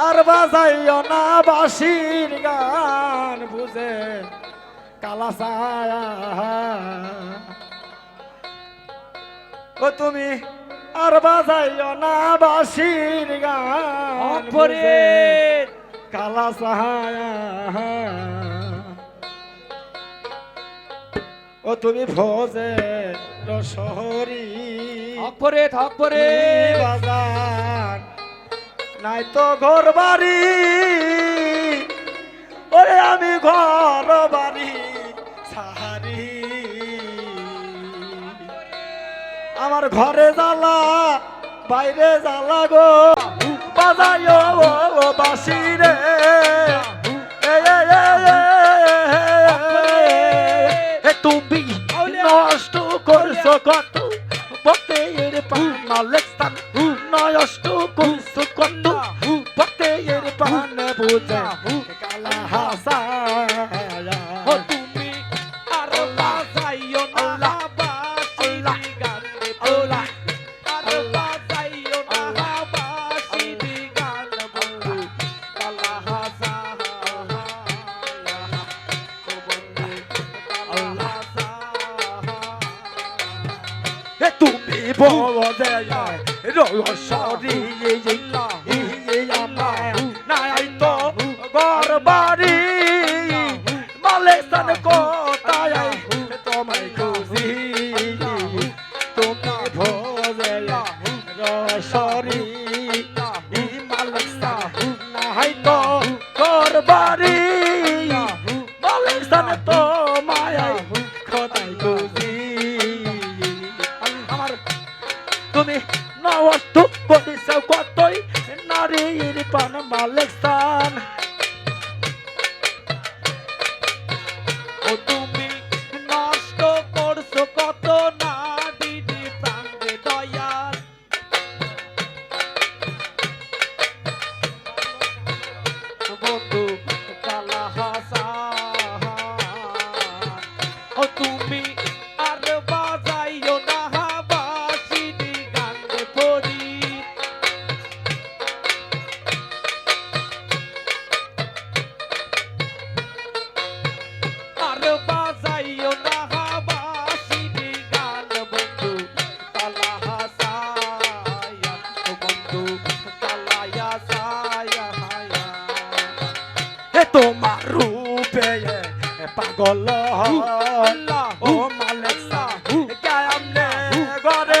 আর বাজাইও না বাসির গান বুঝে কালা ছায়া। ও তুমি আর বাজাইও না বাসির গান পরে কালা সাহায়া ও তুমি ভোজে রসহরি হক অপরে বাজা বাজার নাই তো ঘর বাড়ি ওরে আমি ঘর বাড়ি সাহারি আমার ঘরে জ্বালা বাইরে জ্বালা গো বাজাই ও বাসি রে তুমি নষ্ট করছ কত সরি কল ও মালিক সাহ কে আমনে ঘরে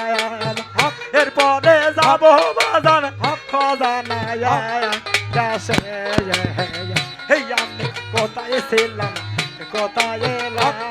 হব বাজান খজানায় দেশে আমি কোথায় ছিলাম কোথায় এলাম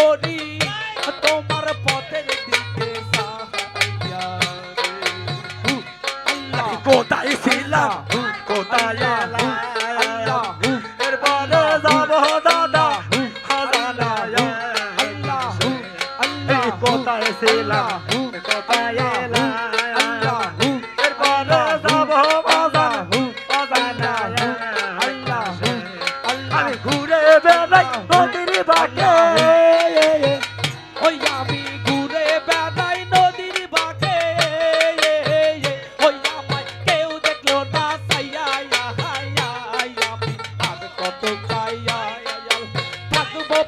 body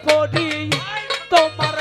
করি তোমার